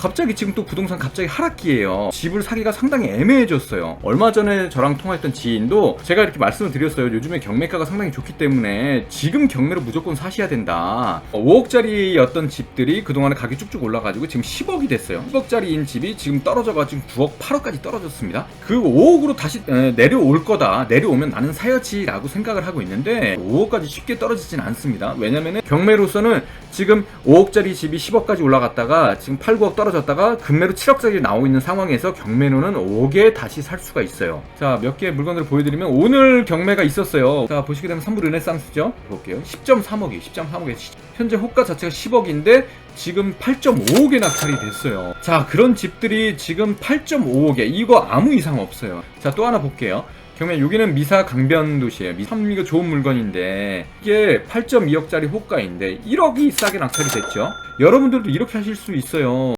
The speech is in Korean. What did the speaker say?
갑자기 지금 또 부동산 갑자기 하락기예요. 집을 사기가 상당히 애매해졌어요. 얼마 전에 저랑 통화했던 지인도 제가 이렇게 말씀을 드렸어요. 요즘에 경매가가 상당히 좋기 때문에 지금 경매로 무조건 사셔야 된다. 5억짜리였던 집들이 그동안에 가격이 쭉쭉 올라가지고 지금 10억이 됐어요. 10억짜리인 집이 지금 떨어져가지고 9억, 8억까지 떨어졌습니다. 그 5억으로 다시 에, 내려올 거다. 내려오면 나는 사야지라고 생각을 하고 있는데 5억까지 쉽게 떨어지진 않습니다. 왜냐면은 경매로서는 지금 5억짜리 집이 10억까지 올라갔다가 지금 8, 9억 떨어 졌다가 금매로 7억짜리 나오고 있는 상황에서 경매로는 5억에 다시 살 수가 있어요. 자, 몇 개의 물건들을 보여드리면 오늘 경매가 있었어요. 자, 보시게 되면 선물 르네상스죠? 볼게요. 10.3억이, 10.3억에 현재 호가 자체가 10억인데 지금 8.5억에 낙찰이 됐어요. 자, 그런 집들이 지금 8.5억에 이거 아무 이상 없어요. 자, 또 하나 볼게요. 경매 여기는 미사 강변 도시예요. 미- 참 이거 좋은 물건인데 이게 8.2억짜리 호가인데 1억이 싸게 낙찰이 됐죠. 여러분들도 이렇게 하실 수 있어요.